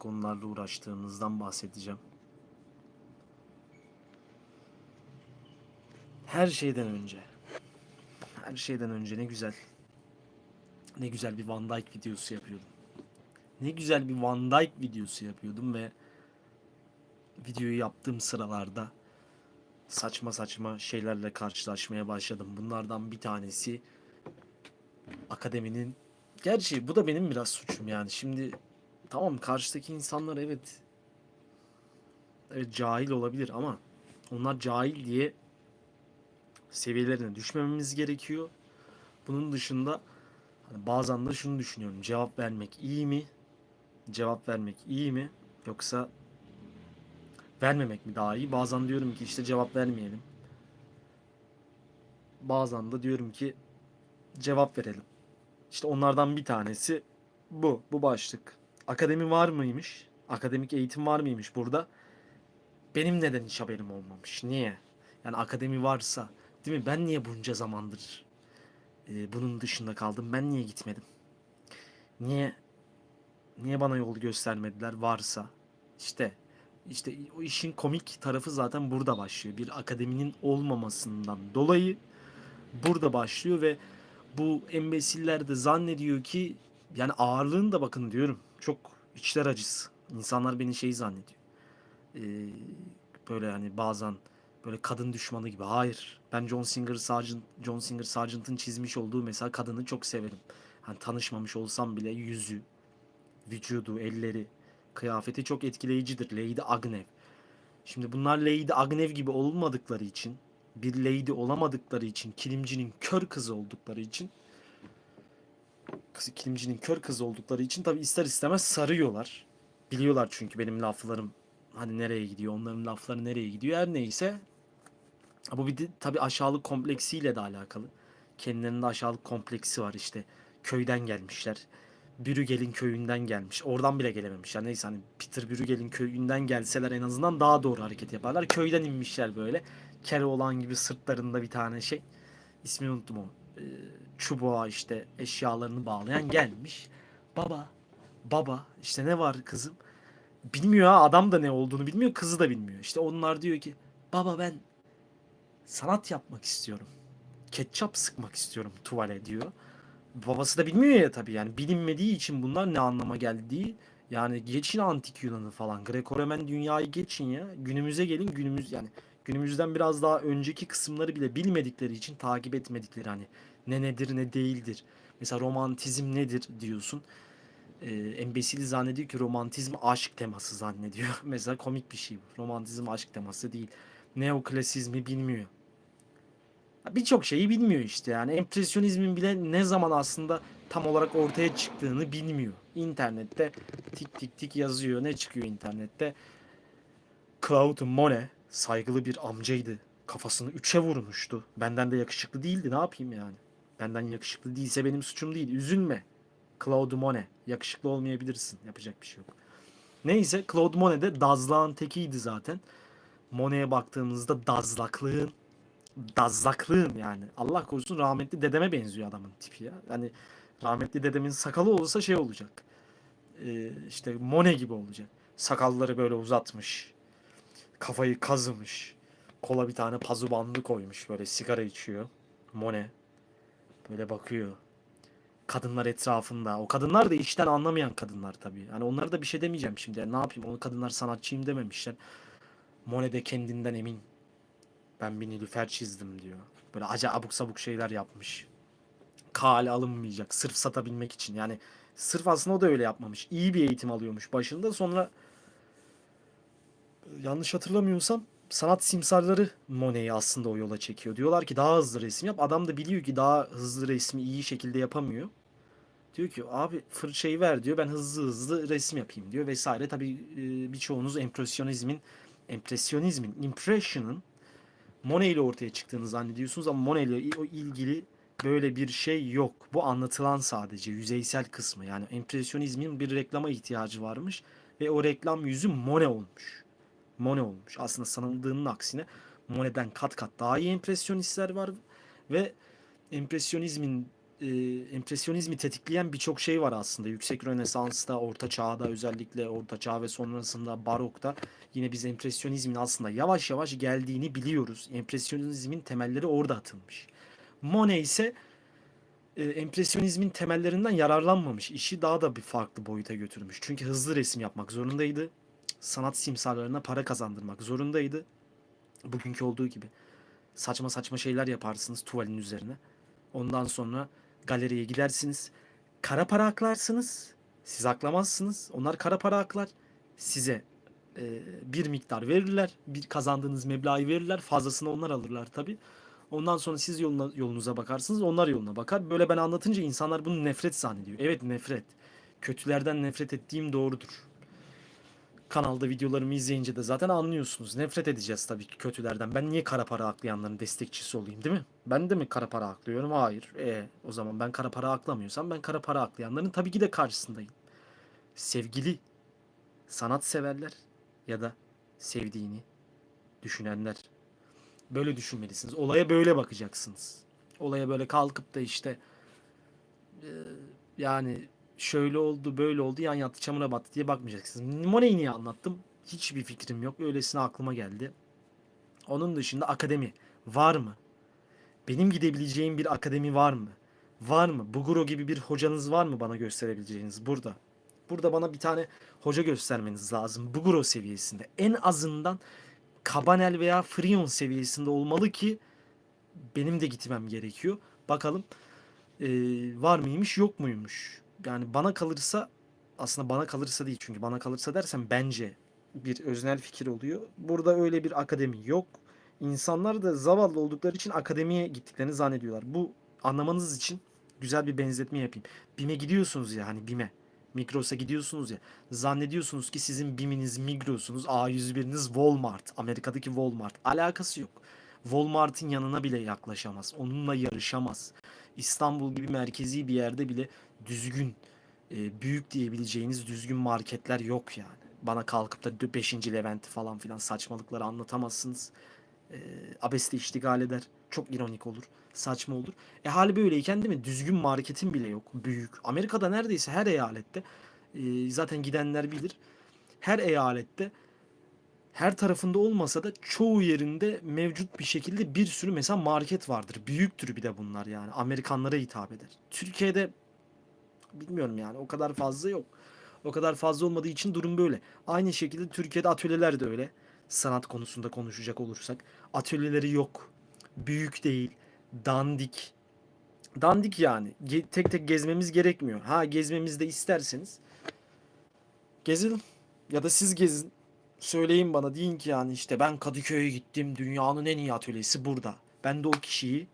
konularla uğraştığımızdan bahsedeceğim. Her şeyden önce. Her şeyden önce ne güzel. Ne güzel bir Van Dijk videosu yapıyordum. Ne güzel bir Van Dijk videosu yapıyordum ve videoyu yaptığım sıralarda saçma saçma şeylerle karşılaşmaya başladım. Bunlardan bir tanesi akademinin gerçi bu da benim biraz suçum yani. Şimdi tamam karşıdaki insanlar evet evet cahil olabilir ama onlar cahil diye seviyelerine düşmememiz gerekiyor. Bunun dışında hani bazen de şunu düşünüyorum. Cevap vermek iyi mi? Cevap vermek iyi mi? Yoksa vermemek mi daha iyi? Bazen diyorum ki işte cevap vermeyelim. Bazen de diyorum ki cevap verelim. İşte onlardan bir tanesi bu. Bu başlık. Akademi var mıymış? Akademik eğitim var mıymış burada? Benim neden hiç haberim olmamış? Niye? Yani akademi varsa, değil mi? Ben niye bunca zamandır e, bunun dışında kaldım? Ben niye gitmedim? Niye niye bana yol göstermediler varsa? İşte işte o işin komik tarafı zaten burada başlıyor. Bir akademinin olmamasından dolayı burada başlıyor ve bu embesiller de zannediyor ki yani ağırlığını da bakın diyorum. Çok içler acısı. İnsanlar beni şey zannediyor. Ee, böyle hani bazen böyle kadın düşmanı gibi. Hayır. Ben John Singer Sargent, John Singer Sargent'ın çizmiş olduğu mesela kadını çok severim. Hani tanışmamış olsam bile yüzü, vücudu, elleri, kıyafeti çok etkileyicidir. Lady Agnew. Şimdi bunlar Lady Agnew gibi olmadıkları için, bir lady olamadıkları için, kilimcinin kör kızı oldukları için kızı kilimcinin kör kızı oldukları için tabi ister istemez sarıyorlar. Biliyorlar çünkü benim laflarım hani nereye gidiyor, onların lafları nereye gidiyor. Her neyse bu bir de tabi aşağılık kompleksiyle de alakalı. Kendilerinde aşağılık kompleksi var işte. Köyden gelmişler. Brügel'in köyünden gelmiş. Oradan bile gelememişler. Neyse hani Peter Brügel'in köyünden gelseler en azından daha doğru hareket yaparlar. Köyden inmişler böyle. Keloğlan gibi sırtlarında bir tane şey. İsmini unuttum o. Ee, çubuğa işte eşyalarını bağlayan gelmiş. Baba, baba işte ne var kızım? Bilmiyor ha adam da ne olduğunu bilmiyor, kızı da bilmiyor. İşte onlar diyor ki baba ben sanat yapmak istiyorum. Ketçap sıkmak istiyorum tuvale diyor. Babası da bilmiyor ya tabii yani bilinmediği için bunlar ne anlama geldiği. Yani geçin antik Yunan'ı falan. Greco-Romen dünyayı geçin ya. Günümüze gelin günümüz yani günümüzden biraz daha önceki kısımları bile bilmedikleri için takip etmedikleri hani ne nedir ne değildir. Mesela romantizm nedir diyorsun. Ee, embesili zannediyor ki romantizm aşk teması zannediyor. Mesela komik bir şey bu. Romantizm aşk teması değil. Neoklasizmi bilmiyor. Birçok şeyi bilmiyor işte yani. Empresyonizmin bile ne zaman aslında tam olarak ortaya çıktığını bilmiyor. İnternette tik tik tik yazıyor. Ne çıkıyor internette? Claude Monet saygılı bir amcaydı. Kafasını üçe vurmuştu. Benden de yakışıklı değildi. Ne yapayım yani? Benden yakışıklı değilse benim suçum değil. Üzülme. Claude Monet. Yakışıklı olmayabilirsin. Yapacak bir şey yok. Neyse Claude Monet de dazlağın tekiydi zaten. Monet'e baktığımızda dazlaklığın dazlaklığın yani. Allah korusun rahmetli dedeme benziyor adamın tipi ya. Hani rahmetli dedemin sakalı olsa şey olacak. Ee, işte Monet gibi olacak. Sakalları böyle uzatmış. Kafayı kazımış. Kola bir tane pazu bandı koymuş böyle sigara içiyor. Monet. Böyle bakıyor. Kadınlar etrafında. O kadınlar da işten anlamayan kadınlar tabii. Hani onlara da bir şey demeyeceğim şimdi. Yani ne yapayım? O kadınlar sanatçıyım dememişler. Monet de kendinden emin. Ben bir Nilüfer çizdim diyor. Böyle acayip abuk sabuk şeyler yapmış. Kale alınmayacak. Sırf satabilmek için. Yani sırf aslında o da öyle yapmamış. İyi bir eğitim alıyormuş başında. Sonra yanlış hatırlamıyorsam sanat simsarları Monet'i aslında o yola çekiyor. Diyorlar ki daha hızlı resim yap. Adam da biliyor ki daha hızlı resmi iyi şekilde yapamıyor. Diyor ki abi fırçayı ver diyor. Ben hızlı hızlı resim yapayım diyor vesaire. Tabii e, birçoğunuz empresyonizmin empresyonizmin, impression'ın Monet ile ortaya çıktığını zannediyorsunuz ama Monet ile ilgili böyle bir şey yok. Bu anlatılan sadece yüzeysel kısmı. Yani empresyonizmin bir reklama ihtiyacı varmış ve o reklam yüzü Monet olmuş. Monet olmuş. Aslında sanıldığının aksine Monet'den kat kat daha iyi empresyonistler var ve empresyonizmin e, empresyonizmi tetikleyen birçok şey var aslında. Yüksek Rönesans'ta, Orta Çağ'da özellikle Orta Çağ ve sonrasında Barok'ta yine biz empresyonizmin aslında yavaş yavaş geldiğini biliyoruz. Empresyonizmin temelleri orada atılmış. Monet ise e, empresyonizmin temellerinden yararlanmamış. İşi daha da bir farklı boyuta götürmüş. Çünkü hızlı resim yapmak zorundaydı. Sanat simsarlarına para kazandırmak zorundaydı. Bugünkü olduğu gibi. Saçma saçma şeyler yaparsınız tuvalin üzerine. Ondan sonra galeriye gidersiniz. Kara para aklarsınız. Siz aklamazsınız. Onlar kara para aklar. Size e, bir miktar verirler. Bir kazandığınız meblağı verirler. Fazlasını onlar alırlar tabii. Ondan sonra siz yoluna, yolunuza bakarsınız. Onlar yoluna bakar. Böyle ben anlatınca insanlar bunu nefret zannediyor. Evet nefret. Kötülerden nefret ettiğim doğrudur. Kanalda videolarımı izleyince de zaten anlıyorsunuz. Nefret edeceğiz tabii ki kötülerden. Ben niye kara para aklayanların destekçisi olayım değil mi? Ben de mi kara para aklıyorum? Hayır. E, o zaman ben kara para aklamıyorsam ben kara para aklayanların tabii ki de karşısındayım. Sevgili sanat severler ya da sevdiğini düşünenler. Böyle düşünmelisiniz. Olaya böyle bakacaksınız. Olaya böyle kalkıp da işte e, yani şöyle oldu böyle oldu yan yattı çamura battı diye bakmayacaksınız. Monet'i niye anlattım? Hiçbir fikrim yok. Öylesine aklıma geldi. Onun dışında akademi var mı? Benim gidebileceğim bir akademi var mı? Var mı? Buguro gibi bir hocanız var mı bana gösterebileceğiniz burada? Burada bana bir tane hoca göstermeniz lazım. Buguro seviyesinde. En azından Kabanel veya Frion seviyesinde olmalı ki benim de gitmem gerekiyor. Bakalım e, var mıymış yok muymuş. Yani bana kalırsa aslında bana kalırsa değil çünkü bana kalırsa dersem bence bir öznel fikir oluyor. Burada öyle bir akademi yok. İnsanlar da zavallı oldukları için akademiye gittiklerini zannediyorlar. Bu anlamanız için güzel bir benzetme yapayım. BİM'e gidiyorsunuz ya hani BİM'e. Migros'a gidiyorsunuz ya. Zannediyorsunuz ki sizin BİM'iniz, Migros'unuz, A101'iniz Walmart. Amerika'daki Walmart. Alakası yok. Walmart'ın yanına bile yaklaşamaz. Onunla yarışamaz. İstanbul gibi merkezi bir yerde bile düzgün, e, büyük diyebileceğiniz düzgün marketler yok yani. Bana kalkıp da 5. Levent falan filan saçmalıkları anlatamazsınız. E, abesle iştigal eder. Çok ironik olur. Saçma olur. E hali böyleyken değil mi? Düzgün marketin bile yok. Büyük. Amerika'da neredeyse her eyalette e, zaten gidenler bilir. Her eyalette her tarafında olmasa da çoğu yerinde mevcut bir şekilde bir sürü mesela market vardır. Büyüktür bir de bunlar yani. Amerikanlara hitap eder. Türkiye'de bilmiyorum yani o kadar fazla yok. O kadar fazla olmadığı için durum böyle. Aynı şekilde Türkiye'de atölyeler de öyle. Sanat konusunda konuşacak olursak. Atölyeleri yok. Büyük değil. Dandik. Dandik yani. Ge- tek tek gezmemiz gerekmiyor. Ha gezmemiz de isterseniz gezelim. Ya da siz gezin. Söyleyin bana deyin ki yani işte ben Kadıköy'e gittim. Dünyanın en iyi atölyesi burada. Ben de o kişiyi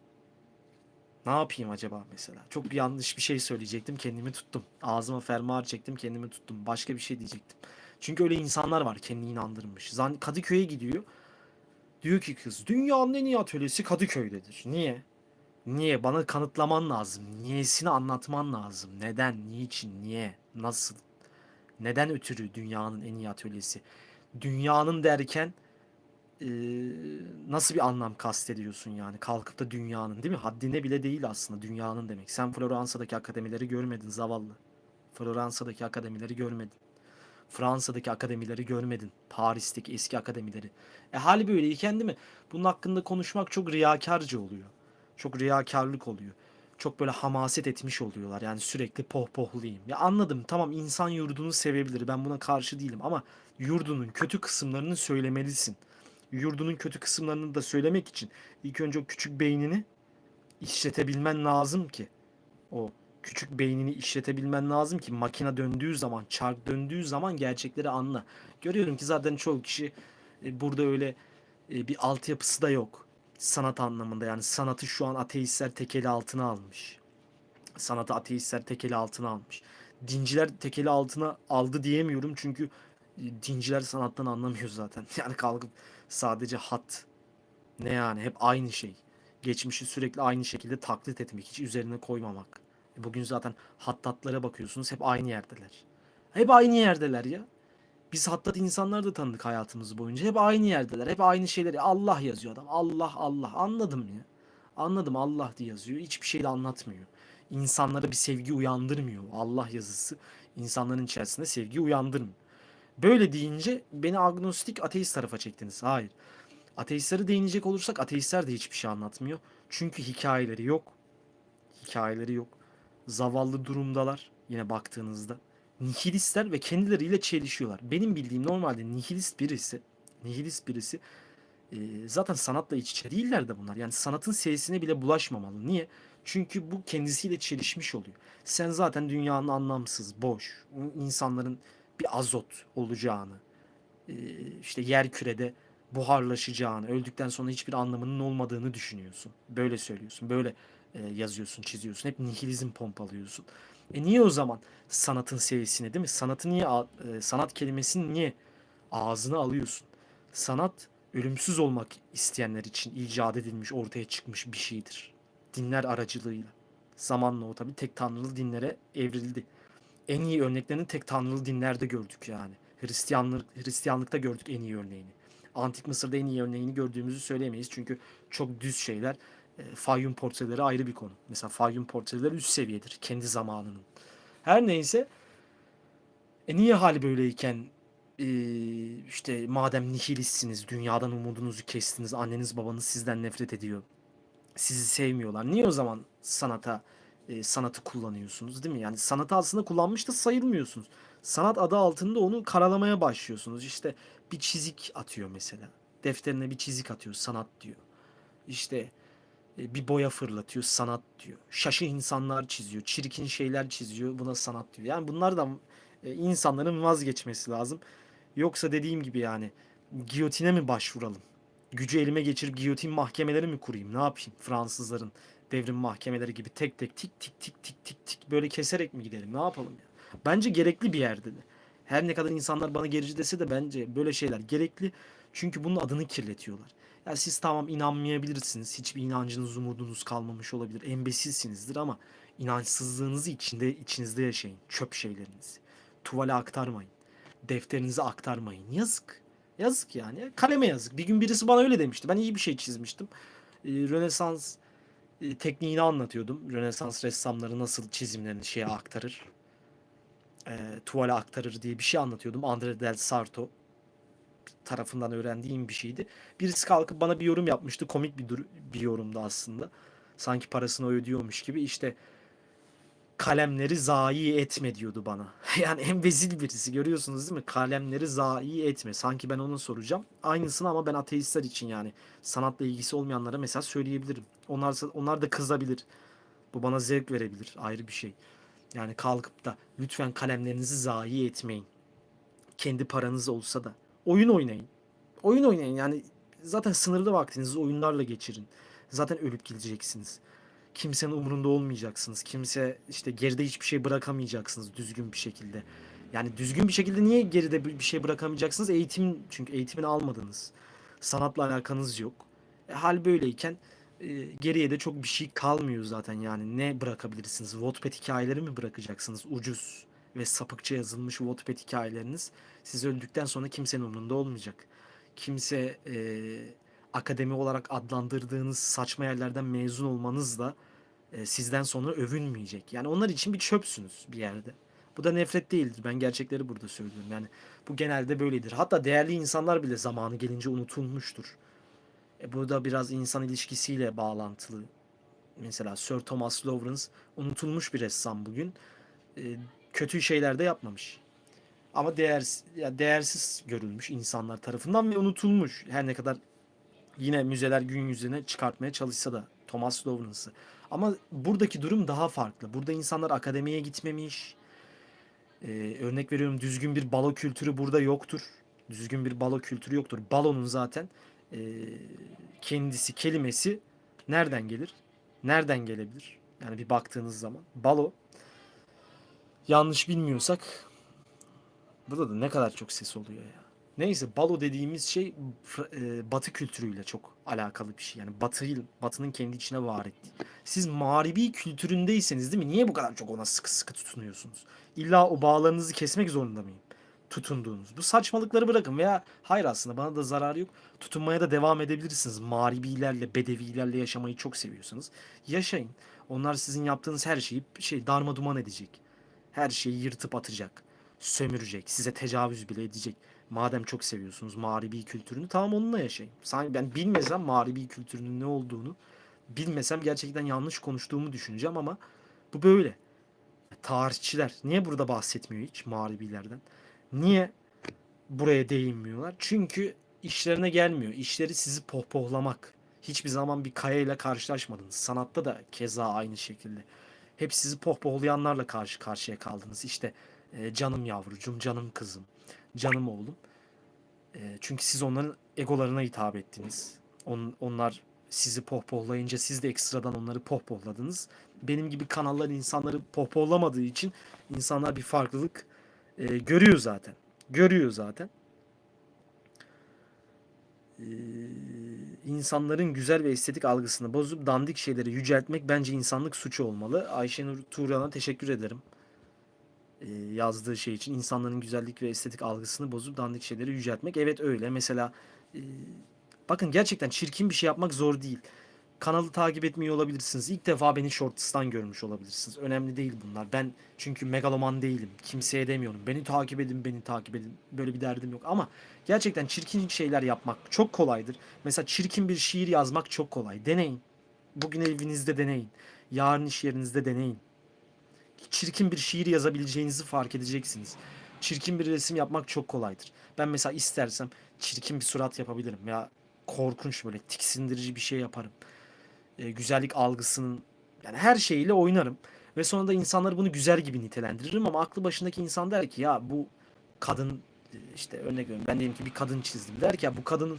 ne yapayım acaba mesela? Çok yanlış bir şey söyleyecektim. Kendimi tuttum. Ağzıma fermuar çektim. Kendimi tuttum. Başka bir şey diyecektim. Çünkü öyle insanlar var kendini inandırmış. Zan Kadıköy'e gidiyor. Diyor ki kız dünyanın en iyi atölyesi Kadıköy'dedir. Niye? Niye? Bana kanıtlaman lazım. Niyesini anlatman lazım. Neden? Niçin? Niye? Nasıl? Neden ötürü dünyanın en iyi atölyesi? Dünyanın derken eee, nasıl bir anlam kastediyorsun yani? Kalkıp da dünyanın değil mi? Haddine bile değil aslında dünyanın demek. Sen Floransa'daki akademileri görmedin zavallı. Floransa'daki akademileri görmedin. Fransa'daki akademileri görmedin. Paris'teki eski akademileri. E hali böyleyken değil mi? Bunun hakkında konuşmak çok riyakarca oluyor. Çok riyakarlık oluyor. Çok böyle hamaset etmiş oluyorlar. Yani sürekli pohpohlayayım. Ya anladım tamam insan yurdunu sevebilir. Ben buna karşı değilim ama yurdunun kötü kısımlarını söylemelisin. Yurdunun kötü kısımlarını da söylemek için ilk önce o küçük beynini işletebilmen lazım ki o küçük beynini işletebilmen lazım ki makine döndüğü zaman, çark döndüğü zaman gerçekleri anla. Görüyorum ki zaten çoğu kişi e, burada öyle e, bir altyapısı da yok. Sanat anlamında yani sanatı şu an ateistler tekeli altına almış. Sanatı ateistler tekeli altına almış. Dinciler tekeli altına aldı diyemiyorum çünkü e, dinciler sanattan anlamıyor zaten. Yani kalkıp sadece hat ne yani hep aynı şey. Geçmişi sürekli aynı şekilde taklit etmek, hiç üzerine koymamak. E Bugün zaten hattatlara bakıyorsunuz hep aynı yerdeler. Hep aynı yerdeler ya. Biz hattat insanlar da tanıdık hayatımız boyunca. Hep aynı yerdeler. Hep aynı şeyleri. Allah yazıyor adam. Allah Allah. Anladım ya. Anladım Allah diye yazıyor. Hiçbir şey de anlatmıyor. insanlara bir sevgi uyandırmıyor. Allah yazısı insanların içerisinde sevgi uyandırmıyor. Böyle deyince beni agnostik ateist tarafa çektiniz. Hayır. Ateistlere değinecek olursak ateistler de hiçbir şey anlatmıyor. Çünkü hikayeleri yok. Hikayeleri yok. Zavallı durumdalar yine baktığınızda. Nihilistler ve kendileriyle çelişiyorlar. Benim bildiğim normalde nihilist birisi, nihilist birisi e, zaten sanatla iç içe değiller de bunlar. Yani sanatın seyisine bile bulaşmamalı. Niye? Çünkü bu kendisiyle çelişmiş oluyor. Sen zaten dünyanın anlamsız, boş, insanların bir azot olacağını, e, işte yer kürede buharlaşacağını, öldükten sonra hiçbir anlamının olmadığını düşünüyorsun. Böyle söylüyorsun, böyle e, yazıyorsun, çiziyorsun. Hep nihilizm pompalıyorsun. E niye o zaman sanatın seviyesine değil mi? Sanatı niye e, sanat kelimesini niye ağzına alıyorsun? Sanat ölümsüz olmak isteyenler için icat edilmiş, ortaya çıkmış bir şeydir. Dinler aracılığıyla. Zamanla o tabii tek tanrılı dinlere evrildi. En iyi örneklerini tek tanrılı dinlerde gördük yani. Hristiyanlık Hristiyanlıkta gördük en iyi örneğini. Antik Mısır'da en iyi örneğini gördüğümüzü söyleyemeyiz çünkü çok düz şeyler. E, Fayyum portreleri ayrı bir konu. Mesela Fayyum portreleri üst seviyedir kendi zamanının. Her neyse e niye hal böyleyken e, işte madem nihilistsiniz, dünyadan umudunuzu kestiniz, anneniz babanız sizden nefret ediyor, sizi sevmiyorlar. Niye o zaman sanata e, sanatı kullanıyorsunuz değil mi? Yani sanatı aslında kullanmış da sayılmıyorsunuz. Sanat adı altında onu karalamaya başlıyorsunuz. İşte bir çizik atıyor mesela. Defterine bir çizik atıyor, sanat diyor. İşte e, bir boya fırlatıyor, sanat diyor. Şaşı insanlar çiziyor, çirkin şeyler çiziyor, buna sanat diyor. Yani bunlardan e, insanların vazgeçmesi lazım. Yoksa dediğim gibi yani giyotine mi başvuralım? Gücü elime geçirip giyotin mahkemeleri mi kurayım? Ne yapayım? Fransızların devrim mahkemeleri gibi tek tek tik tik tik tik tik tik böyle keserek mi gidelim? Ne yapalım ya? Bence gerekli bir yerde de. Her ne kadar insanlar bana gerici dese de bence böyle şeyler gerekli. Çünkü bunun adını kirletiyorlar. Ya siz tamam inanmayabilirsiniz. Hiçbir inancınız, umudunuz kalmamış olabilir. Embesilsinizdir ama inançsızlığınızı içinde içinizde yaşayın. Çöp şeylerinizi. Tuvale aktarmayın. Defterinize aktarmayın. Yazık. Yazık yani. Kaleme yazık. Bir gün birisi bana öyle demişti. Ben iyi bir şey çizmiştim. Ee, Rönesans tekniğini anlatıyordum. Rönesans ressamları nasıl çizimlerini şeye aktarır. E, tuvale aktarır diye bir şey anlatıyordum. André del Sarto tarafından öğrendiğim bir şeydi. Birisi kalkıp bana bir yorum yapmıştı. Komik bir, bir yorumdu aslında. Sanki parasını ödüyormuş gibi. İşte kalemleri zayi etme diyordu bana. Yani en vezil birisi görüyorsunuz değil mi? Kalemleri zayi etme. Sanki ben ona soracağım. Aynısını ama ben ateistler için yani sanatla ilgisi olmayanlara mesela söyleyebilirim. Onlar, onlar da kızabilir. Bu bana zevk verebilir. Ayrı bir şey. Yani kalkıp da lütfen kalemlerinizi zayi etmeyin. Kendi paranız olsa da. Oyun oynayın. Oyun oynayın yani zaten sınırlı vaktinizi oyunlarla geçirin. Zaten ölüp gideceksiniz. Kimsenin umurunda olmayacaksınız. Kimse işte geride hiçbir şey bırakamayacaksınız düzgün bir şekilde. Yani düzgün bir şekilde niye geride bir şey bırakamayacaksınız? Eğitim çünkü eğitimini almadınız. Sanatla alakanız yok. E, hal böyleyken e, geriye de çok bir şey kalmıyor zaten yani. Ne bırakabilirsiniz? Wattpad hikayeleri mi bırakacaksınız? Ucuz ve sapıkça yazılmış Wattpad hikayeleriniz siz öldükten sonra kimsenin umurunda olmayacak. Kimse e, akademi olarak adlandırdığınız saçma yerlerden mezun olmanız da e, sizden sonra övünmeyecek. Yani onlar için bir çöpsünüz bir yerde. Bu da nefret değildir. Ben gerçekleri burada söylüyorum. Yani bu genelde böyledir. Hatta değerli insanlar bile zamanı gelince unutulmuştur. E, bu da biraz insan ilişkisiyle bağlantılı. Mesela Sir Thomas Lawrence unutulmuş bir ressam bugün. E, kötü şeyler de yapmamış. Ama değersiz, ya değersiz görülmüş insanlar tarafından ve unutulmuş. Her ne kadar yine müzeler gün yüzüne çıkartmaya çalışsa da Thomas Lawrence'ı. Ama buradaki durum daha farklı. Burada insanlar akademiye gitmemiş. Ee, örnek veriyorum düzgün bir balo kültürü burada yoktur. Düzgün bir balo kültürü yoktur. Balonun zaten e, kendisi kelimesi nereden gelir? Nereden gelebilir? Yani bir baktığınız zaman balo yanlış bilmiyorsak burada da ne kadar çok ses oluyor ya. Neyse balo dediğimiz şey e, Batı kültürüyle çok alakalı bir şey. Yani Batı Batı'nın kendi içine var ettiği. Siz mağribi kültüründeyseniz değil mi? Niye bu kadar çok ona sıkı sıkı tutunuyorsunuz? İlla o bağlarınızı kesmek zorunda mıyım? tutunduğunuz. Bu saçmalıkları bırakın veya hayır aslında bana da zararı yok. Tutunmaya da devam edebilirsiniz. Mağribilerle, bedevilerle yaşamayı çok seviyorsanız. Yaşayın. Onlar sizin yaptığınız her şeyi şey darma duman edecek. Her şeyi yırtıp atacak. Sömürecek. Size tecavüz bile edecek. Madem çok seviyorsunuz mağribi kültürünü tamam onunla yaşayın. Sanki ben bilmesem mağribi kültürünün ne olduğunu bilmesem gerçekten yanlış konuştuğumu düşüneceğim ama bu böyle. Tarihçiler niye burada bahsetmiyor hiç mağribilerden? Niye buraya değinmiyorlar? Çünkü işlerine gelmiyor. İşleri sizi pohpohlamak. Hiçbir zaman bir kayayla karşılaşmadınız. Sanatta da keza aynı şekilde. Hep sizi pohpohlayanlarla karşı karşıya kaldınız. İşte e, canım yavrucum, canım kızım, canım oğlum. E, çünkü siz onların egolarına hitap ettiniz. On, onlar sizi pohpohlayınca siz de ekstradan onları pohpohladınız. Benim gibi kanallar insanları pohpohlamadığı için insanlar bir farklılık e, görüyor zaten. Görüyor zaten. Ee, insanların güzel ve estetik algısını bozup dandik şeyleri yüceltmek bence insanlık suçu olmalı. Ayşenur Turan'a teşekkür ederim. Ee, yazdığı şey için insanların güzellik ve estetik algısını bozup dandik şeyleri yüceltmek. Evet öyle. Mesela e, bakın gerçekten çirkin bir şey yapmak zor değil. Kanalı takip etmiyor olabilirsiniz. İlk defa beni Shorts'tan görmüş olabilirsiniz. Önemli değil bunlar. Ben çünkü megaloman değilim. Kimseye demiyorum. Beni takip edin, beni takip edin. Böyle bir derdim yok. Ama gerçekten çirkin şeyler yapmak çok kolaydır. Mesela çirkin bir şiir yazmak çok kolay. Deneyin. Bugün evinizde deneyin. Yarın iş yerinizde deneyin. Çirkin bir şiir yazabileceğinizi fark edeceksiniz. Çirkin bir resim yapmak çok kolaydır. Ben mesela istersem çirkin bir surat yapabilirim. Ya korkunç böyle tiksindirici bir şey yaparım. E, güzellik algısının yani her şeyiyle oynarım. Ve sonra da insanlar bunu güzel gibi nitelendiririm ama aklı başındaki insan der ki ya bu kadın e, işte örnek veriyorum ben diyelim ki bir kadın çizdim der ki ya bu kadının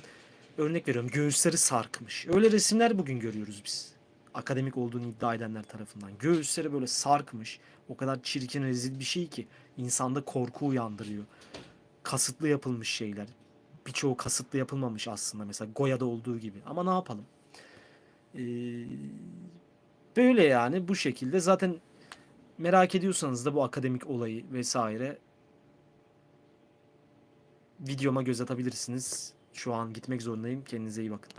örnek veriyorum göğüsleri sarkmış. Öyle resimler bugün görüyoruz biz. Akademik olduğunu iddia edenler tarafından. Göğüsleri böyle sarkmış. O kadar çirkin rezil bir şey ki insanda korku uyandırıyor. Kasıtlı yapılmış şeyler. Birçoğu kasıtlı yapılmamış aslında mesela Goya'da olduğu gibi. Ama ne yapalım? Ee, böyle yani bu şekilde zaten merak ediyorsanız da bu akademik olayı vesaire videoma göz atabilirsiniz. Şu an gitmek zorundayım. Kendinize iyi bakın.